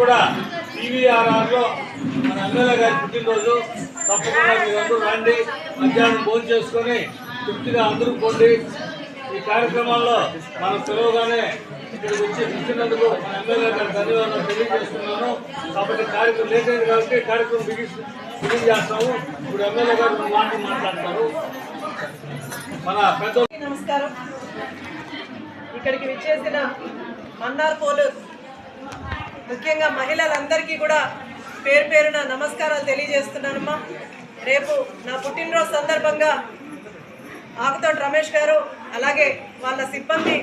కూడా టీవీఆర్ఆర్లో మన ఎమ్మెల్యే గారి పుట్టినరోజు తప్పకుండా మీరందరూ రండి మధ్యాహ్నం భోజనం చేసుకొని తృప్తిగా అందరూ పోండి. ఈ కార్యక్రమాల్లో మనం పిలవగానే ఇక్కడికి వచ్చి ఇచ్చినందుకు మన ఎమ్మెల్యే గారు ధన్యవాదాలు తెలియజేస్తున్నాను. కాబట్టి కార్యక్రమం లేట్ కాబట్టి కార్యక్రమం బిగి బిగిన్ చేస్తాము. ఇప్పుడు ఎమ్మెల్యే గారు రెండు మాటలు మాట్లాడతారు. మన పెద్ద నమస్కారం. ఇక్కడికి విచ్చేసిన మన్నార్ పోలు. ముఖ్యంగా మహిళలందరికీ కూడా పేరు పేరున నమస్కారాలు తెలియజేస్తున్నానమ్మా. రేపు నా పుట్టినరోజు సందర్భంగా ఆకుతోటి రమేష్ గారు అలాగే వాళ్ళ సిబ్బంది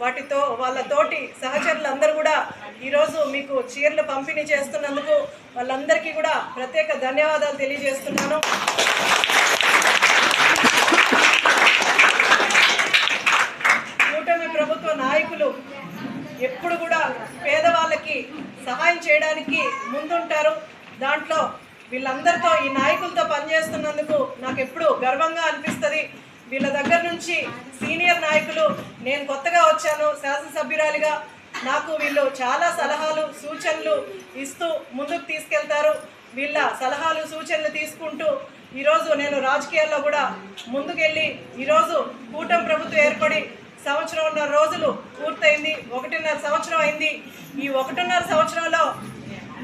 వాటితో వాళ్ళ తోటి సహచరులు అందరూ కూడా ఈరోజు మీకు చీరలు పంపిణీ చేస్తున్నందుకు వాళ్ళందరికీ కూడా ప్రత్యేక ధన్యవాదాలు తెలియజేస్తున్నాను కూటమి ప్రభుత్వ నాయకులు ఎప్పుడు కూడా పేదవాళ్ళకి సహాయం చేయడానికి ముందుంటారు. దాంట్లో వీళ్ళందరితో ఈ నాయకులతో పనిచేస్తున్నందుకు నాకు ఎప్పుడు గర్వంగా అనిపిస్తుంది. వీళ్ళ దగ్గర నుంచి సీనియర్ నాయకులు నేను కొత్తగా వచ్చాను శాసనసభ్యురాలిగా. నాకు వీళ్ళు చాలా సలహాలు సూచనలు ఇస్తూ ముందుకు తీసుకెళ్తారు. వీళ్ళ సలహాలు సూచనలు తీసుకుంటూ ఈరోజు నేను రాజకీయాల్లో కూడా ముందుకెళ్ళి ఈరోజు కూటమి ప్రభుత్వం ఏర్పడి సంవత్సరంన్నర రోజులు పూర్తయింది. ఒకటిన్నర సంవత్సరం అయింది. ఈ ఒకటిన్నర సంవత్సరంలో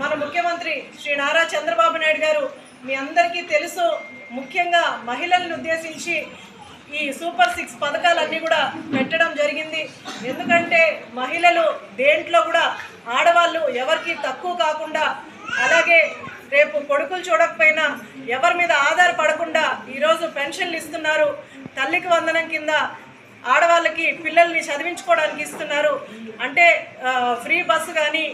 మన ముఖ్యమంత్రి శ్రీ నారా చంద్రబాబు నాయుడు గారు మీ అందరికీ తెలుసు ముఖ్యంగా మహిళలను ఉద్దేశించి ఈ సూపర్ సిక్స్ పథకాలన్నీ కూడా పెట్టడం జరిగింది. ఎందుకంటే మహిళలు దేంట్లో కూడా ఆడవాళ్ళు ఎవరికి తక్కువ కాకుండా అలాగే రేపు కొడుకులు చూడకపోయినా ఎవరి మీద ఆధారపడకుండా ఈరోజు పెన్షన్లు ఇస్తున్నారు. తల్లికి వందనం కింద ఆడవాళ్ళకి పిల్లల్ని చదివించుకోవడానికి ఇస్తున్నారు. అంటే ఫ్రీ బస్సు కానీ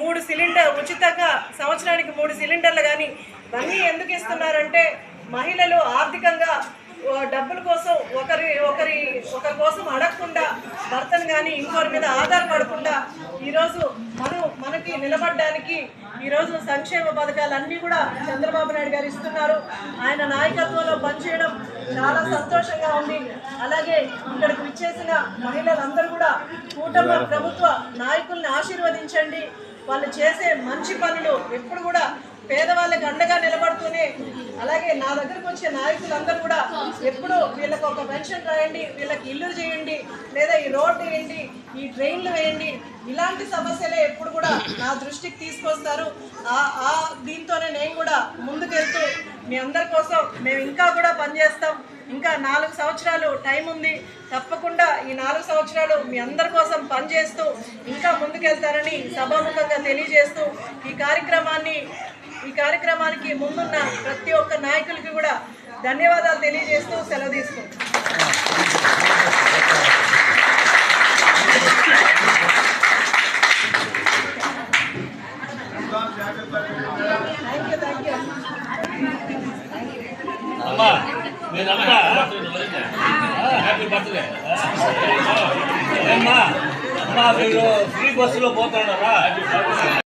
మూడు సిలిండర్ ఉచితంగా సంవత్సరానికి మూడు సిలిండర్లు కానీ ఇవన్నీ ఎందుకు ఇస్తున్నారంటే మహిళలు ఆర్థికంగా డబ్బుల కోసం ఒకరి ఒకరి ఒకరి కోసం అడగకుండా భర్తను కానీ ఇంకోరి మీద ఆధారపడకుండా ఈరోజు మనం మనకి నిలబడడానికి ఈరోజు సంక్షేమ పథకాలన్నీ కూడా చంద్రబాబు నాయుడు గారు ఇస్తున్నారు. ఆయన నాయకత్వంలో పనిచేయడం చాలా సంతోషంగా ఉంది. అలాగే ఇక్కడికి విచ్చేసిన మహిళలందరూ కూడా కూటమి ప్రభుత్వ నాయకుల్ని ఆశీర్వదించండి. వాళ్ళు చేసే మంచి పనులు ఎప్పుడు కూడా పేదవాళ్ళకి అండగా నిలబడుతూనే అలాగే నా దగ్గరకు వచ్చే నాయకులందరూ కూడా ఎప్పుడు వీళ్ళకి ఒక పెన్షన్ రాయండి వీళ్ళకి ఇల్లు చేయండి లేదా ఈ రోడ్డు వేయండి ఈ ట్రైన్లు వేయండి ఇలాంటి సమస్యలే ఎప్పుడు కూడా నా దృష్టికి తీసుకొస్తారు. ఆ ఆ దీంతోనే నేను కూడా ముందుకెళ్తూ మీ అందరి కోసం మేము ఇంకా కూడా పనిచేస్తాం. ఇంకా నాలుగు సంవత్సరాలు టైం ఉంది. తప్పకుండా ఈ నాలుగు సంవత్సరాలు మీ అందరి కోసం పనిచేస్తూ ఇంకా ముందుకెళ్తారని సభాముఖంగా తెలియజేస్తూ ఈ కార్యక్రమాన్ని ఈ కార్యక్రమానికి ముందున్న ప్రతి ఒక్క నాయకులకి కూడా ధన్యవాదాలు తెలియజేస్తూ సెలవు తీసుకుంటాం అమ్మా మీరంతా హ్యాపీ బర్త్డే. అమ్మా అమ్మా మీరు ఫ్రీ బస్సులో పోతున్నారా